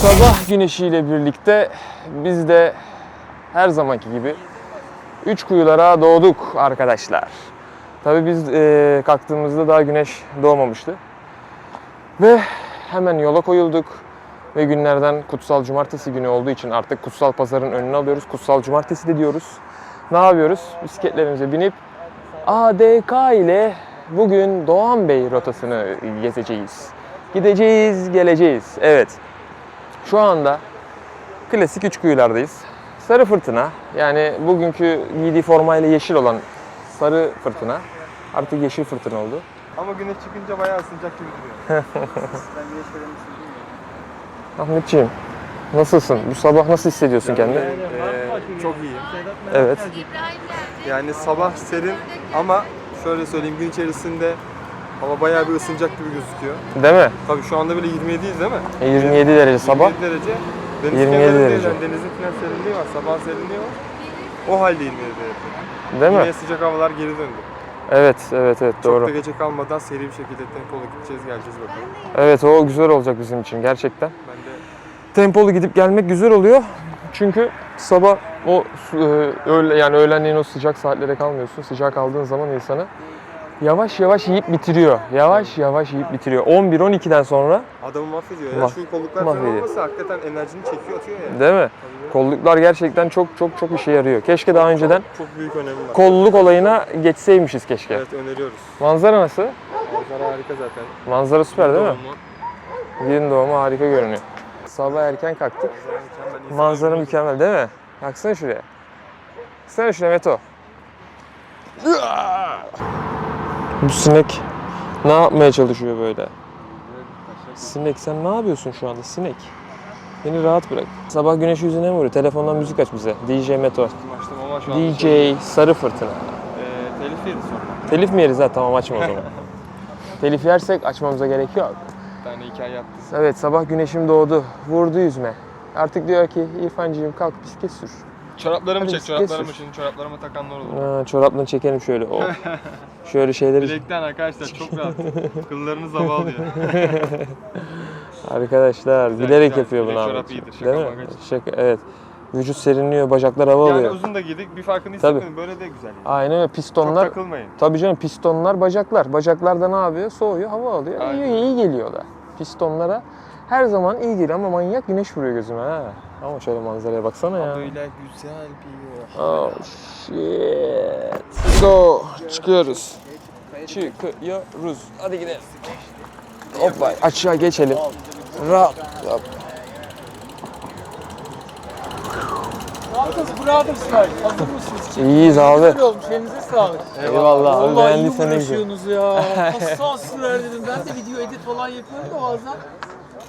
Sabah güneşiyle birlikte biz de her zamanki gibi üç kuyulara doğduk arkadaşlar. Tabii biz eee, kalktığımızda daha güneş doğmamıştı. Ve hemen yola koyulduk. Ve günlerden kutsal cumartesi günü olduğu için artık kutsal pazarın önüne alıyoruz. Kutsal cumartesi de diyoruz. Ne yapıyoruz? Bisikletlerimize binip ADK ile bugün Doğan Bey rotasını gezeceğiz. Gideceğiz, geleceğiz. Evet. Şu anda klasik üç kuyulardayız. Sarı fırtına yani bugünkü giydiği formayla yeşil olan sarı fırtına artık yeşil fırtına oldu. Ama güneş çıkınca bayağı ısınacak gibi duruyor. Ahmetciğim nasılsın? Bu sabah nasıl hissediyorsun kendini? Ee, çok iyi. Evet. Yani sabah serin ama şöyle söyleyeyim gün içerisinde hava bayağı bir ısınacak gibi gözüküyor. Değil mi? Tabii şu anda bile 27'yiz değil mi? E, 27 derece sabah. 27 derece. Deniz 27 kenarındayız derece. yani denizin falan serinliği var, sabah serinliği var. O halde 27 derece. Değil mi? Yine sıcak havalar geri döndü. Evet, evet, evet Çok doğru. da gece kalmadan seri bir şekilde tempolu gideceğiz geleceğiz bakalım. Evet o güzel olacak bizim için gerçekten. Ben de Tempolu gidip gelmek güzel oluyor. Çünkü sabah o e, öğle, yani öğlenleyin o sıcak saatlere kalmıyorsun. Sıcak kaldığın zaman insanı yavaş yavaş yiyip bitiriyor. Yavaş yavaş yiyip bitiriyor. 11-12'den sonra adamı mahvediyor. Ya Mah- şu kolluklar mahvediyor. olmasa hakikaten enerjini çekiyor atıyor ya. değil mi? Kolluklar gerçekten çok çok çok işe yarıyor. Keşke daha önceden Çok büyük önemi var. kolluk olayına geçseymişiz keşke. Evet öneriyoruz. Manzara nasıl? Manzara harika zaten. Manzara süper değil mi? Doğumu. Gün doğumu harika görünüyor. Sabah erken kalktık. Manzara mükemmel. Manzara mükemmel değil mi? Baksana şuraya. Baksana şuraya Meto. Bu sinek ne yapmaya çalışıyor böyle? Sinek sen ne yapıyorsun şu anda sinek? Beni rahat bırak. Sabah güneş yüzüne mi vuruyor? Telefondan müzik aç bize. DJ Meto. Açtım ama şu anda DJ şey, Sarı Fırtına. e, telif yedi sonra. Telif mi yeriz ha? Tamam açma o zaman. Telif yersek açmamıza gerek yok. Bir tane hikaye yaptı. Evet sabah güneşim doğdu. Vurdu yüzme. Artık diyor ki İrfancığım kalk bisiklet sür. Çoraplarımı Hadi çek, bisiklet çoraplarımı sür. şimdi çoraplarıma takanlar olur. Ha, çorapla çekelim şöyle. Oh. şöyle şeyleri. Bilekten arkadaşlar çok rahat. Kıllarınız hava alıyor. Arkadaşlar Güzel, bilerek güzel. yapıyor bunu Bilek abi. çorap iyidir, şaka Değil mi? maka. Şaka, evet. Vücut serinliyor, bacaklar hava yani alıyor. uzun da giydik bir farkını Tabii. hissetmedim. Böyle de güzel. Yani. Aynen öyle. Çok Pistonlar, takılmayın. tabii canım pistonlar, bacaklar. Bacaklar da ne yapıyor? Soğuyor, hava alıyor. Aynen. İyi, iyi geliyor da. Pistonlara her zaman iyi geliyor ama manyak güneş vuruyor gözüme ha. Ama şöyle manzaraya baksana ya. Böyle güzel bir Oh shit. Go. Çıkıyoruz. Çıkıyoruz. Hadi gidelim. Hoppa aşağı geçelim. Rahat. Hop. Brothers Brothers'lar hazır mısınız? İyiyiz abi. Elinize sağlık. Eyvallah abi Vallahi iyi beğendiysen ne güzel. uğraşıyorsunuz ya. Hassaslar dedim. Ben de video edit falan yapıyorum da bazen.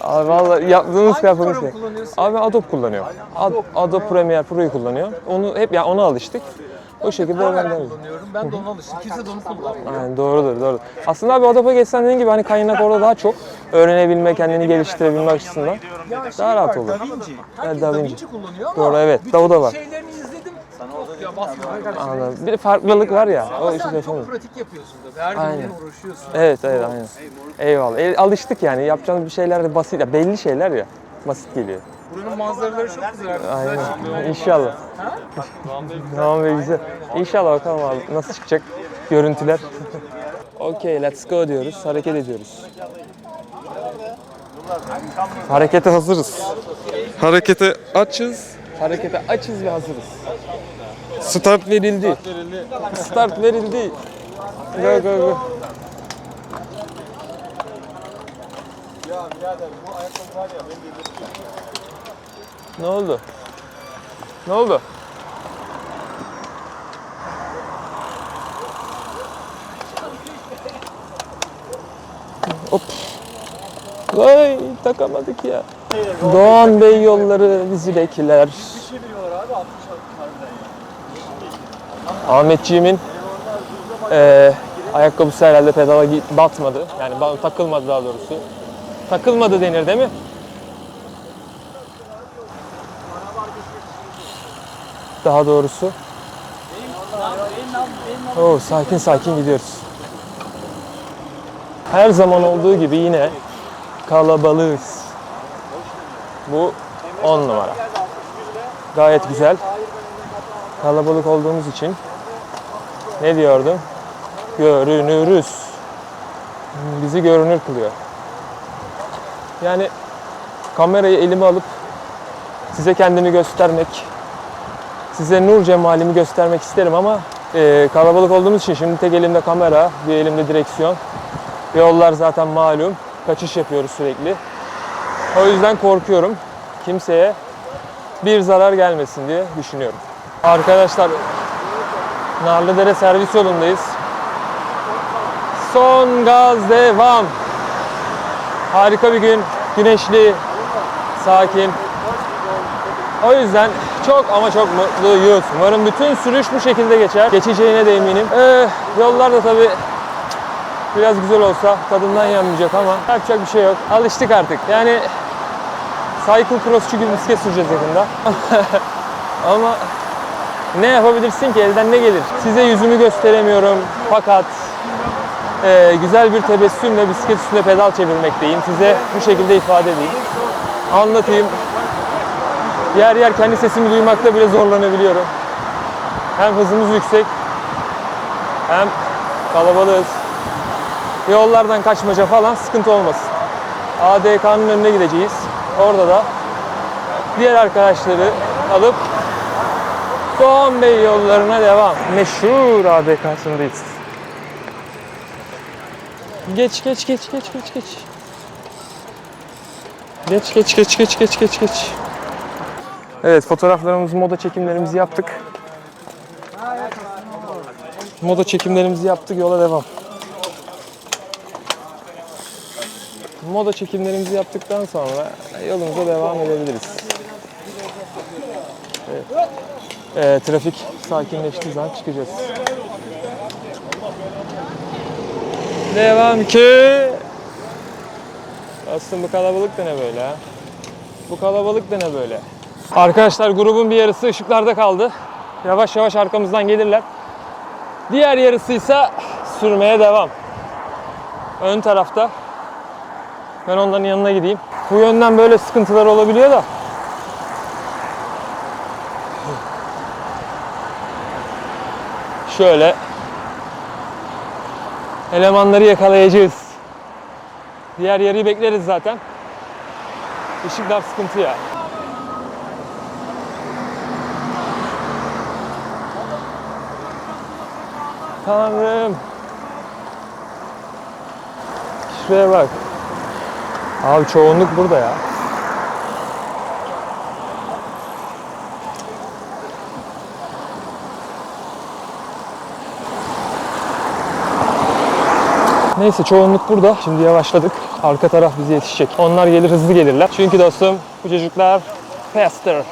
Abi vallahi yaptığınız Hangi programı şey. kullanıyorsun? Abi Adobe kullanıyorum. Ad, Adobe Premiere Pro'yu kullanıyorum. Onu hep ya ona alıştık. O şekilde öğrendim. kullanıyorum. Ben de onu alıştım. Kimse de onu kullanmıyor. Aynen doğrudur doğru. Aslında abi Adobe'a geçsen dediğin gibi hani kaynak orada daha çok öğrenebilme, kendini geliştirebilme açısından. Ya şey Daha rahat var, olur. Da Vinci. Herkes Da Da Vinci. Vinci kullanıyor ama Doğru, evet. bütün Da o da var. şeylerini ya. Anladım. Bir de farklılık var ya. O Ama işi sen çok yaşamıyorum. pratik yapıyorsun da. Her gün Aynen. bununla uğraşıyorsun. Evet evet aynen. Eyvallah. E, alıştık yani. Yapacağımız bir şeyler de basit. Ya belli şeyler ya. Basit geliyor. Buranın manzaraları çok güzel. Aynen. İnşallah. Tamam be güzel. İnşallah bakalım abi nasıl çıkacak görüntüler. Okey let's go diyoruz. Hareket ediyoruz. Harekete hazırız. Harekete açız. Harekete açız ve hazırız. Start verildi. Start verildi. Go go go. Ne oldu? Ne oldu? Hop. Vay takamadık ya. Doğan Bey yolları bizi bekler. Ahmetciğimin eee ayakkabısı herhalde pedala batmadı. Yani takılmadı daha doğrusu. Takılmadı denir değil mi? Daha doğrusu. Oo, sakin sakin gidiyoruz. Her zaman olduğu gibi yine kalabalığız. Bu 10 numara. Gayet güzel. Kalabalık olduğumuz için ne diyordum? Görünürüz. Bizi görünür kılıyor. Yani kamerayı elime alıp size kendimi göstermek, size nur cemalimi göstermek isterim ama e, kalabalık olduğumuz için şimdi tek elimde kamera, bir elimde direksiyon. Yollar zaten malum. Kaçış yapıyoruz sürekli. O yüzden korkuyorum. Kimseye bir zarar gelmesin diye düşünüyorum. Arkadaşlar Narlıdere servis yolundayız. Son gaz devam. Harika bir gün. Güneşli, sakin. O yüzden çok ama çok mutluyuz. Umarım bütün sürüş bu şekilde geçer. Geçeceğine de eminim. Ee, yollar da tabii biraz güzel olsa tadından yanmayacak ama yapacak bir şey yok. Alıştık artık. Yani cycle crossçu gibi bisiklet süreceğiz yakında. ama ne yapabilirsin ki? Elden ne gelir? Size yüzümü gösteremiyorum fakat e, güzel bir tebessümle bisiklet üstünde pedal çevirmekteyim. Size bu şekilde ifade edeyim. Anlatayım. Yer yer kendi sesimi duymakta bile zorlanabiliyorum. Hem hızımız yüksek hem kalabalığız. Yollardan kaçmaca falan sıkıntı olmasın. ADK'nın önüne gideceğiz. Orada da diğer arkadaşları alıp Doğan Bey yollarına devam. Meşhur ADK'sındayız. Geç geç geç geç geç geç. Geç geç geç geç geç geç geç. Evet fotoğraflarımızı, moda çekimlerimizi yaptık. Moda çekimlerimizi yaptık, yola devam. Moda çekimlerimizi yaptıktan sonra yolumuza devam edebiliriz. Evet. Ee, trafik sakinleştiği zaman çıkacağız. Devam ki. Aslında bu kalabalık da ne böyle? Bu kalabalık da ne böyle? Arkadaşlar grubun bir yarısı ışıklarda kaldı. Yavaş yavaş arkamızdan gelirler. Diğer yarısı ise sürmeye devam. Ön tarafta. Ben onların yanına gideyim. Bu yönden böyle sıkıntılar olabiliyor da. Şöyle elemanları yakalayacağız. Diğer yarıyı bekleriz zaten. Işıklar sıkıntı ya. Tanrım. Şuraya bak. Abi çoğunluk burada ya. Neyse çoğunluk burada. Şimdi yavaşladık. Arka taraf bize yetişecek. Onlar gelir hızlı gelirler. Çünkü dostum bu çocuklar faster.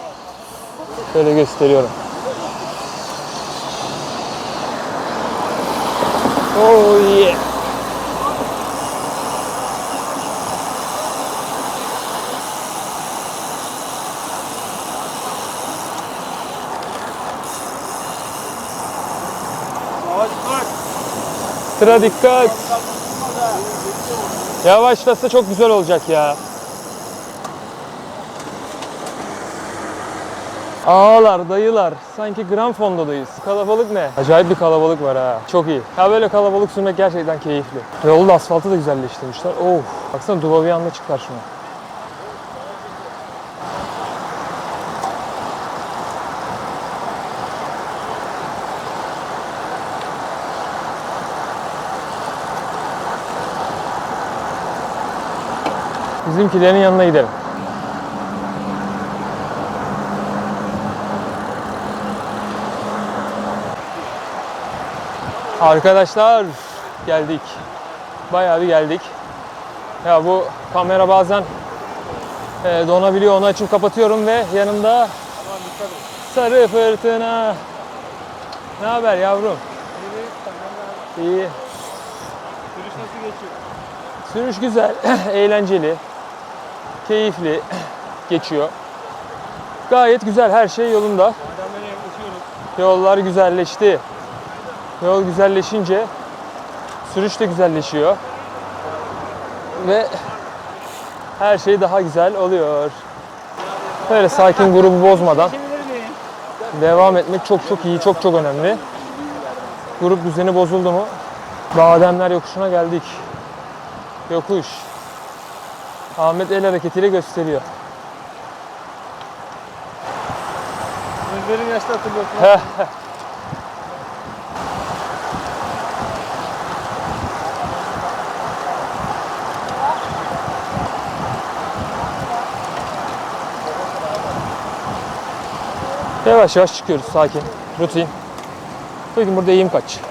Böyle gösteriyorum. Oh yeah. Sıra dikkat. Yavaşlasa çok güzel olacak ya. Ağalar, dayılar. Sanki Grand Fondo'dayız. Kalabalık ne? Acayip bir kalabalık var ha. Çok iyi. Ya böyle kalabalık sürmek gerçekten keyifli. Yolu da asfaltı da güzelleştirmişler. Oh. Baksana duba bir anda Bizimkilerin yanına gidelim. Arkadaşlar geldik. Bayağı bir geldik. Ya bu kamera bazen e, donabiliyor. Onu açıp kapatıyorum ve yanımda sarı fırtına. Ne haber yavrum? İyi. Sürüş nasıl geçiyor? Sürüş güzel, eğlenceli, keyifli geçiyor. Gayet güzel, her şey yolunda. Yollar güzelleşti. Yol güzelleşince sürüş de güzelleşiyor. Ve her şey daha güzel oluyor. Böyle sakin grubu bozmadan devam etmek çok çok iyi, çok çok önemli. Grup düzeni bozuldu mu? Bademler yokuşuna geldik. Yokuş. Ahmet el hareketiyle gösteriyor. Benim yaşta hatırlıyorsun. Yavaş yavaş çıkıyoruz sakin. Rutin. Bakın burada eğim kaç.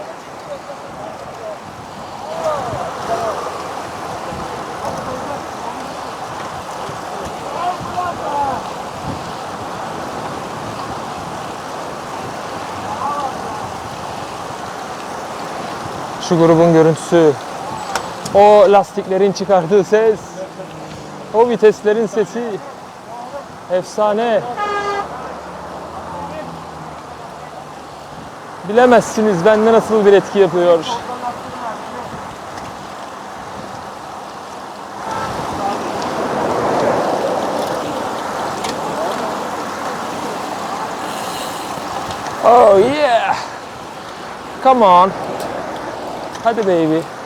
Şu grubun görüntüsü. O lastiklerin çıkardığı ses. O viteslerin sesi. Efsane. Bilemezsiniz bende nasıl bir etki yapıyor. Oh yeah. Come on. Hadi baby.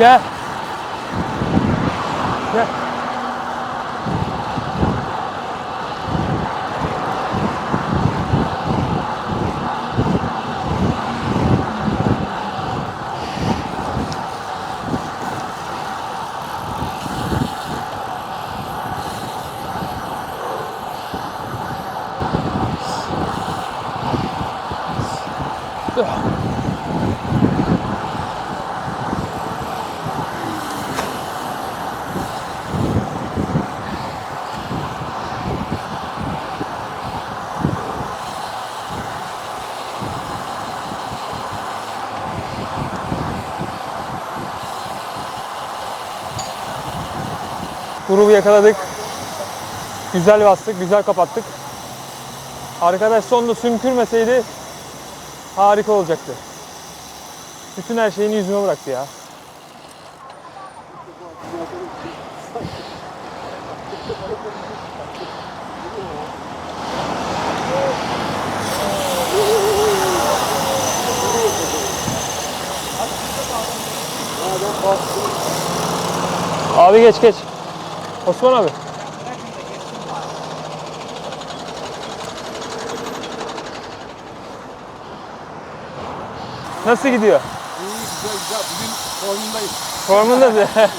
Gel. Gel. Grubu yakaladık. Güzel bastık, güzel kapattık. Arkadaş sonunda sümkürmeseydi harika olacaktı. Bütün her şeyini yüzüme bıraktı ya. Abi geç geç. Osman abi. Nasıl gidiyor? Güzel güzel. Bugün formundayız. Formunda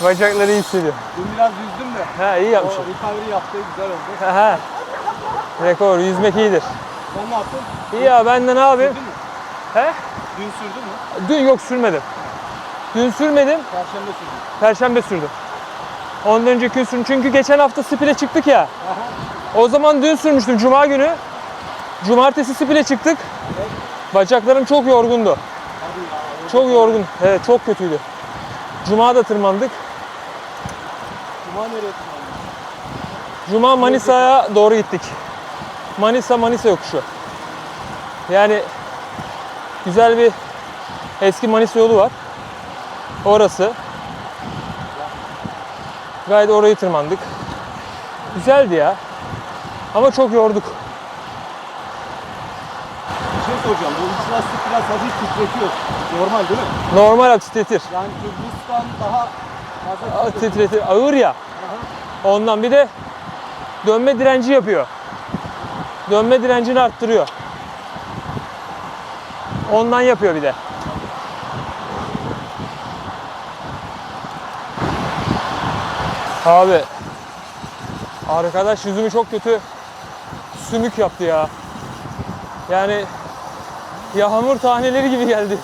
Bacakları iyi hissediyor. Dün biraz yüzdüm de. Ha iyi O yapmışsın. recovery yaptı. Güzel oldu. Ha. Rekor, yüzmek iyidir. Sen ne yaptın? İyi ya ben de ne yapayım? Sürdün mü? He? Dün sürdün mü? Dün yok sürmedim. Dün sürmedim, Perşembe sürdün. perşembe sürdüm. Ondan önceki gün sürdüm. Çünkü geçen hafta spile çıktık ya. O zaman dün sürmüştüm cuma günü. Cumartesi spile çıktık. Bacaklarım çok yorgundu. Ya. Çok yorgun. Evet çok kötüydü. Cuma da tırmandık. Cuma nereye tırmandın? Cuma Manisa'ya doğru gittik. Manisa Manisa yokuşu. Yani güzel bir eski Manisa yolu var. Orası. Gayet orayı tırmandık. Güzeldi ya. Ama çok yorduk. Bir şey soracağım. Bu üç lastik biraz hafif titretiyor. Normal değil mi? Normal abi titretir. Yani Kırgızistan daha fazla Aa, titretiyor. Titretir. Ağır ya. Ondan bir de dönme direnci yapıyor. Dönme direncini arttırıyor. Ondan yapıyor bir de. Abi arkadaş yüzümü çok kötü sümük yaptı ya. Yani yağmur taneleri gibi geldi.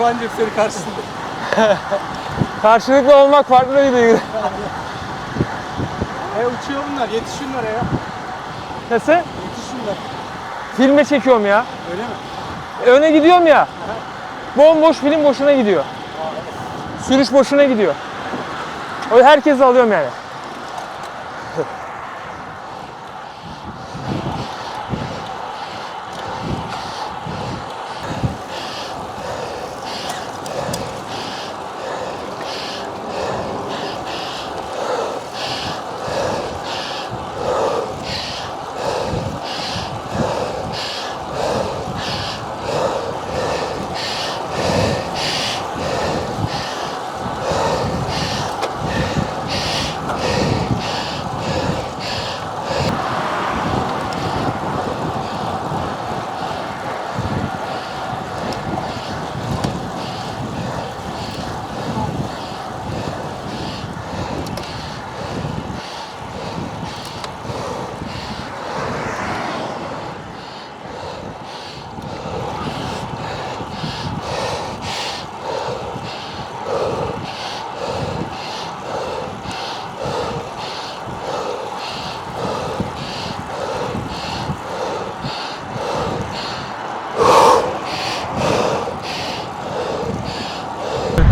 Bence seni karşısında. Karşılıklı olmak farklı bir duygu. E uçuyor bunlar. Yetiş şunlara ya. Nasıl? Yetiş şunlara. Filme çekiyorum ya. Öyle mi? Öne gidiyorum ya. Bomboş film boşuna gidiyor. Sürüş boşuna gidiyor. O herkesi alıyorum yani.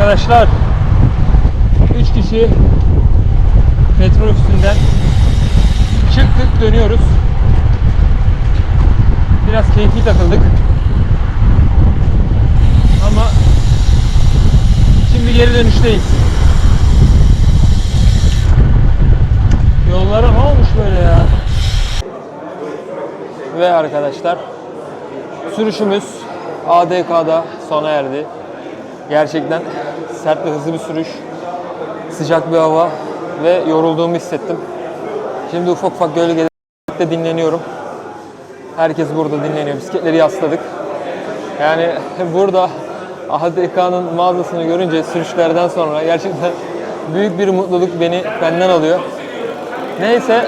Arkadaşlar 3 kişi petrol üstünden çıktık dönüyoruz. Biraz keyifli takıldık. Ama şimdi geri dönüşteyiz. Yollara ne olmuş böyle ya? Ve arkadaşlar sürüşümüz ADK'da sona erdi. Gerçekten sert ve hızlı bir sürüş. Sıcak bir hava ve yorulduğumu hissettim. Şimdi ufak ufak gölgede dinleniyorum. Herkes burada dinleniyor. Bisikletleri yasladık. Yani burada ADK'nın mağazasını görünce sürüşlerden sonra gerçekten büyük bir mutluluk beni benden alıyor. Neyse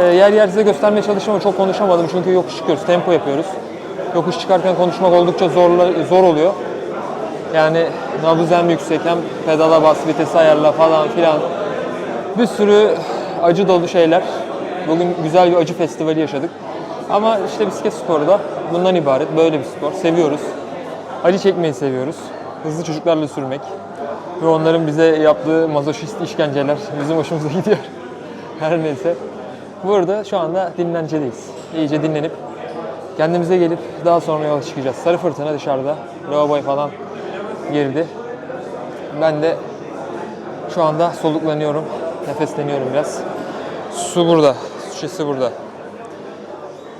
e, yer yer size göstermeye çalıştım ama çok konuşamadım çünkü yokuş çıkıyoruz, tempo yapıyoruz. Yokuş çıkarken konuşmak oldukça zorla, zor oluyor. Yani nabız hem yüksek hem pedala bas, vitesi ayarla falan filan. Bir sürü acı dolu şeyler. Bugün güzel bir acı festivali yaşadık. Ama işte bisiklet sporu da bundan ibaret. Böyle bir spor. Seviyoruz. Acı çekmeyi seviyoruz. Hızlı çocuklarla sürmek. Ve onların bize yaptığı mazoşist işkenceler bizim hoşumuza gidiyor. Her neyse. Burada şu anda dinlencedeyiz. İyice dinlenip kendimize gelip daha sonra yola çıkacağız. Sarı fırtına dışarıda. Lavaboy falan girdi. Ben de şu anda soluklanıyorum. Nefesleniyorum biraz. Su burada. Su şişesi burada.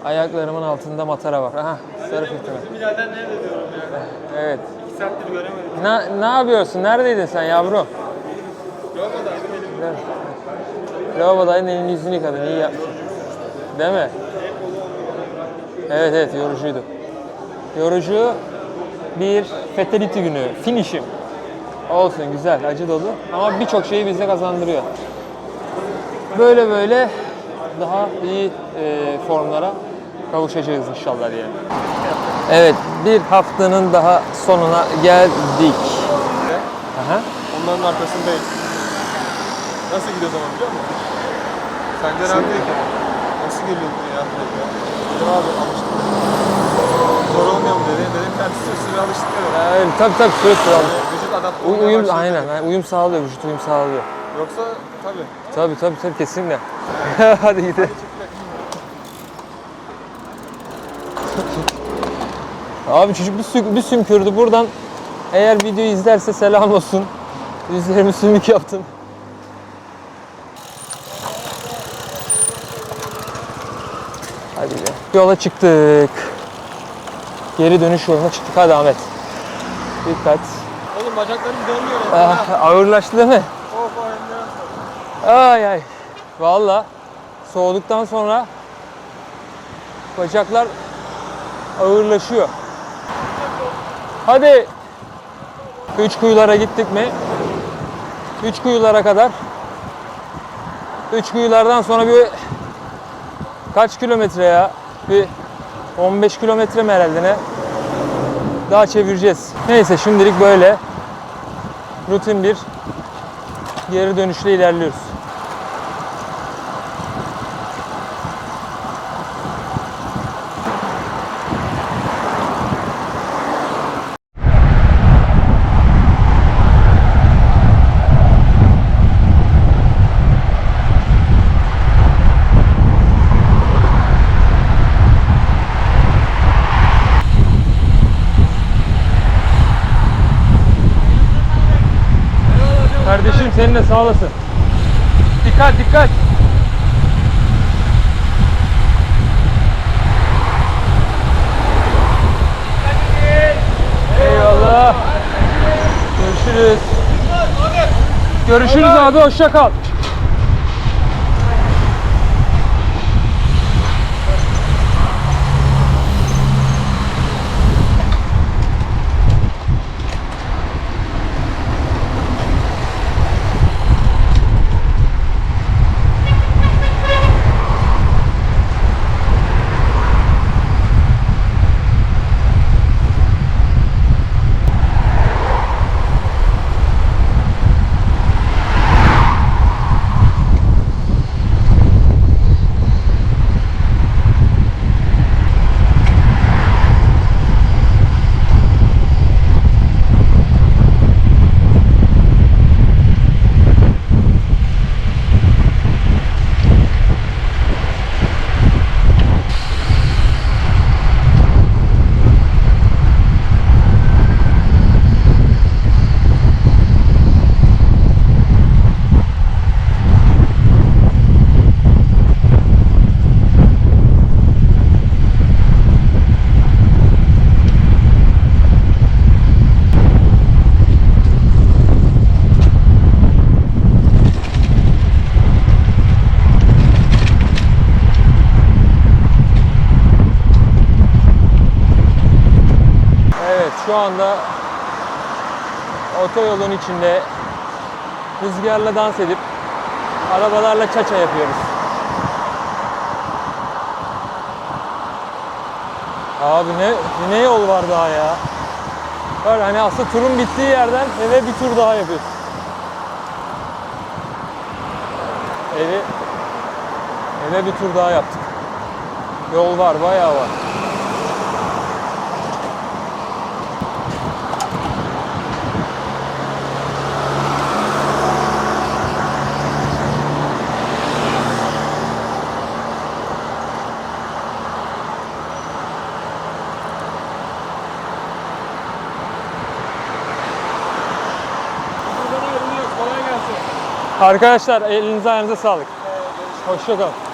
Ayaklarımın altında matara var. Aha sarı fırtına. Birader nerede diyorum ya. Evet. İki saattir göremedim. Ne, ne yapıyorsun? Neredeydin sen yavrum? Lavabodaydım elim. Lavabodaydın elini yüzünü yıkadın. İyi yapmışsın. Değil mi? Evet evet yorucuydu. Yorucu bir fatality günü. Finishim. Olsun güzel, acı dolu ama birçok şeyi bize kazandırıyor. Böyle böyle daha iyi e, formlara kavuşacağız inşallah diye. Evet, bir haftanın daha sonuna geldik. Aha. Onların arkasındayız. Nasıl gidiyor zaman biliyor musun? Sence abi diyor ki nasıl geliyorsun ya? Dedim abi alıştım. Bir süre alıştık dedi. Evet, tabii tabii süre süre aldı. Vücut adapte olmaya uyum başladı. aynen, aynen, uyum sağlıyor, vücut uyum sağlıyor. Yoksa tabii. Tabii tabii tabii kesinlikle. Hadi gidelim. Abi çocuk bir, sü- bir sümkürdü buradan. Eğer videoyu izlerse selam olsun. Yüzlerimi sümük yaptım. Hadi be. Yola çıktık. Geri dönüş yoluna çıktık. Hadi Ahmet. Dikkat. Oğlum bacaklarım dönmüyor. Ah, ağırlaştı değil mi? Of önüne. Ay ay. Valla soğuduktan sonra bacaklar ağırlaşıyor. Hadi. Üç kuyulara gittik mi? Üç kuyulara kadar. Üç kuyulardan sonra bir kaç kilometre ya? Bir 15 kilometre mi herhalde ne? Daha çevireceğiz. Neyse şimdilik böyle. Rutin bir geri dönüşle ilerliyoruz. Sağ olasın. Dikkat dikkat. Eyvallah. Görüşürüz. Görüşürüz abi hoşça kal. Anda otoyolun içinde rüzgarla dans edip arabalarla çaça yapıyoruz. Abi ne ne yol var daha ya? Var hani aslında turun bittiği yerden eve bir tur daha yapıyoruz. Evi eve bir tur daha yaptık. Yol var, bayağı var. Arkadaşlar elinize ayağınıza sağlık. Hoşça kalın.